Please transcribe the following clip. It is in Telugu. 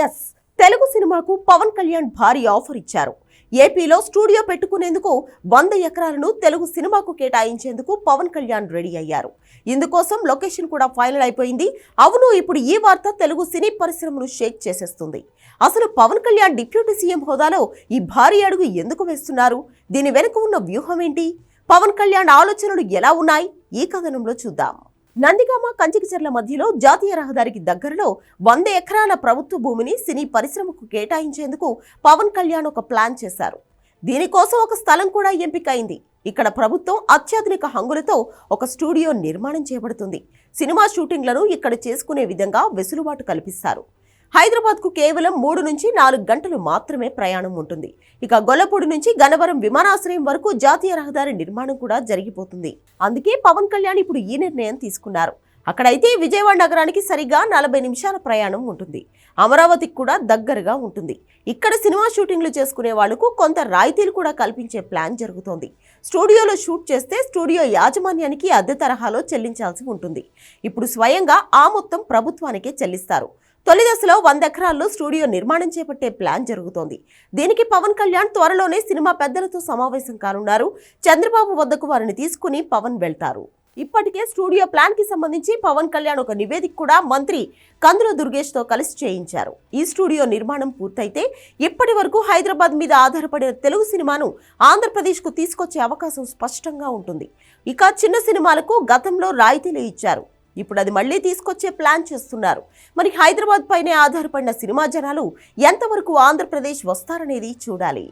ఎస్ తెలుగు సినిమాకు పవన్ కళ్యాణ్ భారీ ఆఫర్ ఇచ్చారు. ఏపీలో స్టూడియో పెట్టుకునేందుకు వంద ఎకరాలను తెలుగు సినిమాకు కేటాయించేందుకు పవన్ కళ్యాణ్ రెడీ అయ్యారు. ఇందుకోసం లొకేషన్ కూడా ఫైనల్ అయిపోయింది. అవును ఇప్పుడు ఈ వార్త తెలుగు సినీ పరిశ్రమను షేక్ చేసేస్తుంది. అసలు పవన్ కళ్యాణ్ డిప్యూటీ సీఎం హోదాలో ఈ భారీ అడుగు ఎందుకు వేస్తున్నారు? దీని వెనుక ఉన్న వ్యూహం ఏంటి? పవన్ కళ్యాణ్ ఆలోచనలు ఎలా ఉన్నాయి? ఈ కథనంలో చూద్దాం. నందిగామ కంచికిచెర్ల మధ్యలో జాతీయ రహదారికి దగ్గరలో వంద ఎకరాల ప్రభుత్వ భూమిని సినీ పరిశ్రమకు కేటాయించేందుకు పవన్ కళ్యాణ్ ఒక ప్లాన్ చేశారు. దీనికోసం ఒక స్థలం కూడా ఎంపికైంది. ఇక్కడ ప్రభుత్వం అత్యాధునిక హంగులతో ఒక స్టూడియో నిర్మాణం చేపడుతుంది. సినిమా షూటింగ్లను ఇక్కడ చేసుకునే విధంగా వెసులుబాటు కల్పిస్తారు. హైదరాబాద్కు కేవలం మూడు నుంచి నాలుగు గంటలు మాత్రమే ప్రయాణం ఉంటుంది. ఇక గొల్లపూడి నుంచి గన్నవరం విమానాశ్రయం వరకు జాతీయ రహదారి నిర్మాణం కూడా జరిగిపోతుంది. అందుకే పవన్ కళ్యాణ్ ఇప్పుడు ఈ నిర్ణయం తీసుకున్నారు. అక్కడైతే విజయవాడ నగరానికి సరిగా నలభై నిమిషాల ప్రయాణం ఉంటుంది. అమరావతికి కూడా దగ్గరగా ఉంటుంది. ఇక్కడ సినిమా షూటింగ్లు చేసుకునే వాళ్ళకు కొంత రాయితీలు కూడా కల్పించే ప్లాన్ జరుగుతోంది. స్టూడియోలో షూట్ చేస్తే స్టూడియో యాజమాన్యానికి అద్దె తరహాలో చెల్లించాల్సి ఉంటుంది. ఇప్పుడు స్వయంగా ఆ మొత్తం ప్రభుత్వానికే చెల్లిస్తారు. తొలి దశలో వంద ఎకరాల్లో స్టూడియో నిర్మాణం చేపట్టే ప్లాన్ జరుగుతోంది. దీనికి పవన్ కళ్యాణ్ త్వరలోనే సినిమా పెద్దలతో సమావేశం కానున్నారు. చంద్రబాబు వద్దకు వారిని తీసుకుని పవన్ వెళ్తారు. ఇప్పటికే స్టూడియో ప్లాన్కి సంబంధించి పవన్ కళ్యాణ్ ఒక నివేదిక కూడా మంత్రి కందుల దుర్గేష్తో కలిసి చేయించారు. ఈ స్టూడియో నిర్మాణం పూర్తయితే ఇప్పటి వరకు హైదరాబాద్ మీద ఆధారపడిన తెలుగు సినిమాను ఆంధ్రప్రదేశ్కు తీసుకొచ్చే అవకాశం స్పష్టంగా ఉంటుంది. ఇక చిన్న సినిమాలకు గతంలో రాయితీలు ఇచ్చారు. ఇప్పుడు అది మళ్ళీ తీసుకొచ్చే ప్లాన్ చేస్తున్నారు. మరి హైదరాబాద్ పైనే ఆధారపడిన సినిమా జనాలు ఎంతవరకు ఆంధ్రప్రదేశ్ వస్తారనేది చూడాలి.